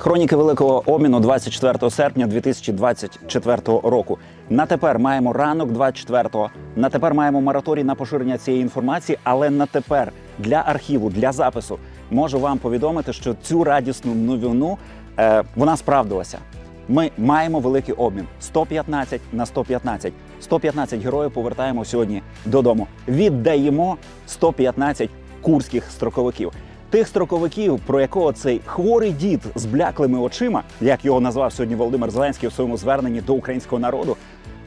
Хроніки великого обміну 24 серпня 2024 року. На тепер маємо ранок 24-го. На тепер маємо мораторій на поширення цієї інформації, але на тепер для архіву, для запису можу вам повідомити, що цю радісну новину е, вона справдилася. Ми маємо великий обмін 115 на 115. 115 героїв повертаємо сьогодні додому. Віддаємо 115 курських строковиків. Тих строковиків, про якого цей хворий дід з бляклими очима, як його назвав сьогодні Володимир Зеленський у своєму зверненні до українського народу,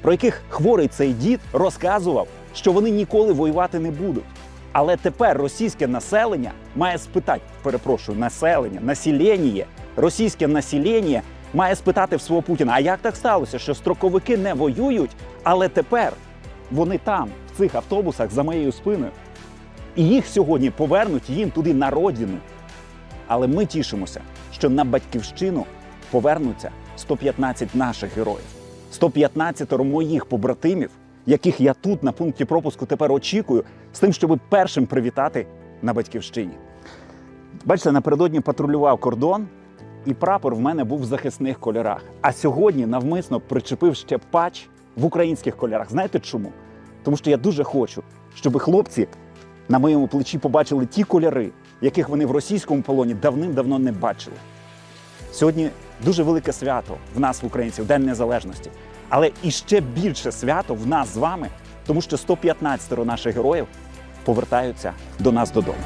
про яких хворий цей дід розказував, що вони ніколи воювати не будуть. Але тепер російське населення має спитати, перепрошую, населення, населення, російське населення має спитати в свого Путіна, а як так сталося, що строковики не воюють, але тепер вони там, в цих автобусах за моєю спиною. І їх сьогодні повернуть їм туди на родину. Але ми тішимося, що на батьківщину повернуться 115 наших героїв, 115 моїх побратимів, яких я тут на пункті пропуску тепер очікую, з тим, щоб першим привітати на батьківщині. Бачите, напередодні патрулював кордон, і прапор в мене був в захисних кольорах. А сьогодні навмисно причепив ще патч в українських кольорах. Знаєте чому? Тому що я дуже хочу, щоб хлопці на моєму плечі побачили ті кольори, яких вони в російському полоні давним-давно не бачили. Сьогодні дуже велике свято в нас, в українців, День Незалежності. Але іще більше свято в нас з вами, тому що 115 наших героїв повертаються до нас додому.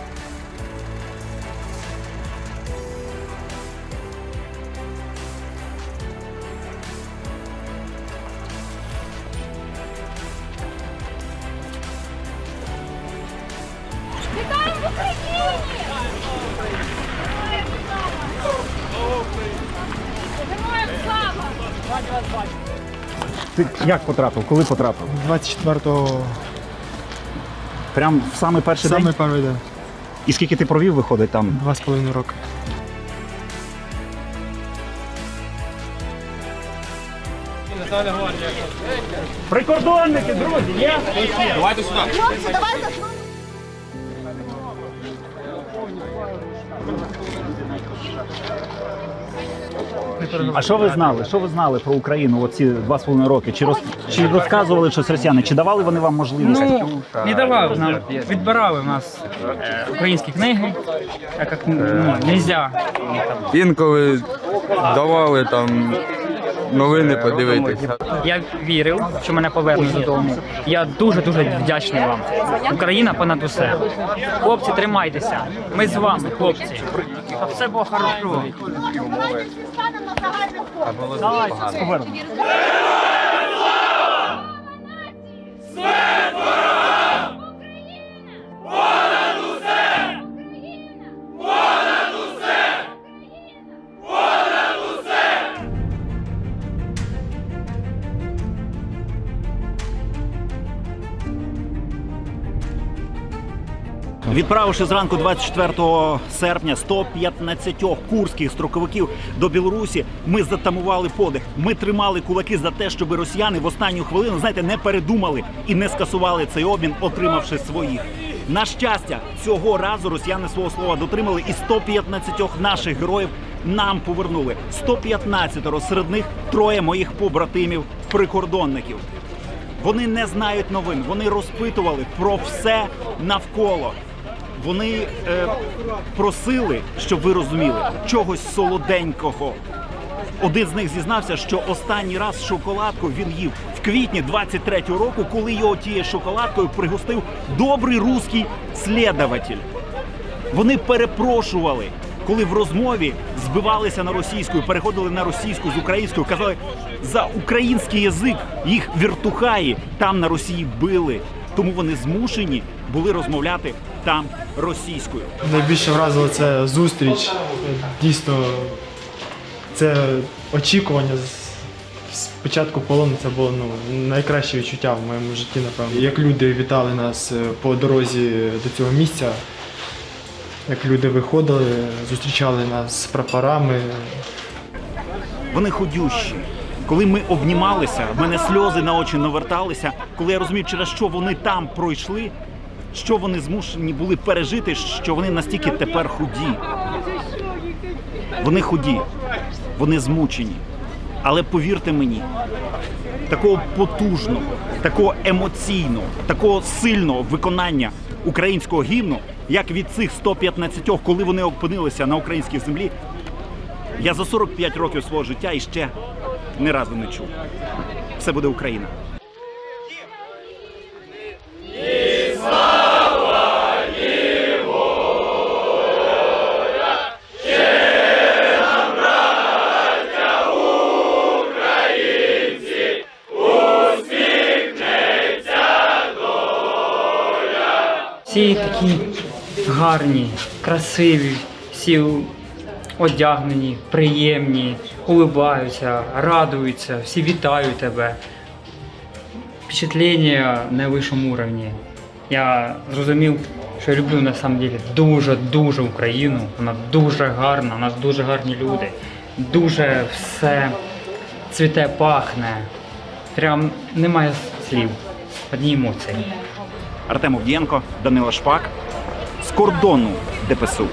Ти як потрапив? Коли потрапив? 24-го Прям в самий перший саме день. перший день. І скільки ти провів, виходить там? Два з половиною роки. Прикордонники, друзі, є? Хлопці, давайте А що ви знали? Що ви знали про Україну оці два з половиною роки? Чи роз чи розказували щось росіяни? Чи давали вони вам можливість? Ну, не давали нам, відбирали в нас е, українські книги, так як ну, нельзя. Інколи давали там новини подивитися. Я вірив, що мене повернуть додому. Я дуже дуже вдячний вам. Україна понад усе. Хлопці, тримайтеся. Ми з вами, хлопці. Та все було хорошо. давайте станемо Відправивши зранку 24 серпня 115 курських строковиків до Білорусі, ми затамували подих. Ми тримали кулаки за те, щоб росіяни в останню хвилину, знаєте, не передумали і не скасували цей обмін, отримавши своїх. На щастя, цього разу росіяни свого слова дотримали і 115 наших героїв нам повернули. 115 серед них троє моїх побратимів прикордонників. Вони не знають новин, вони розпитували про все навколо. Вони е, просили, щоб ви розуміли, чогось солоденького. Один з них зізнався, що останній раз шоколадку він їв в квітні 23-го року, коли його тією шоколадкою пригостив добрий руський слідователь. Вони перепрошували, коли в розмові збивалися на російську, переходили на російську з українською, казали за український язик їх віртухаї там на Росії били. Тому вони змушені були розмовляти там російською. Найбільше вразило це зустріч. Дійсно, це очікування з- з початку полону це було ну, найкраще відчуття в моєму житті, напевно. Як люди вітали нас е, по дорозі до цього місця, як люди виходили, зустрічали нас з прапорами. Вони ходющі. Коли ми обнімалися, в мене сльози на очі наверталися, коли я розумів, через що вони там пройшли, що вони змушені були пережити, що вони настільки тепер худі. Вони худі. вони змучені. Але повірте мені, такого потужного, такого емоційного, такого сильного виконання українського гімну, як від цих 115, коли вони опинилися на українській землі, я за 45 років свого життя іще ні разу не чув. Все буде Україна. Всі такі гарні, красиві, всі одягнені, приємні, улибаються, радуються, всі вітають тебе. Впечатлення на вищому уровні. Я зрозумів, що я люблю на самом деле дуже-дуже Україну. Вона дуже гарна, у нас дуже гарні люди. Дуже все цвіте, пахне. Прям немає слів. Одні емоції. Артем Овдієнко, Данила Шпак з кордону ДПСУ.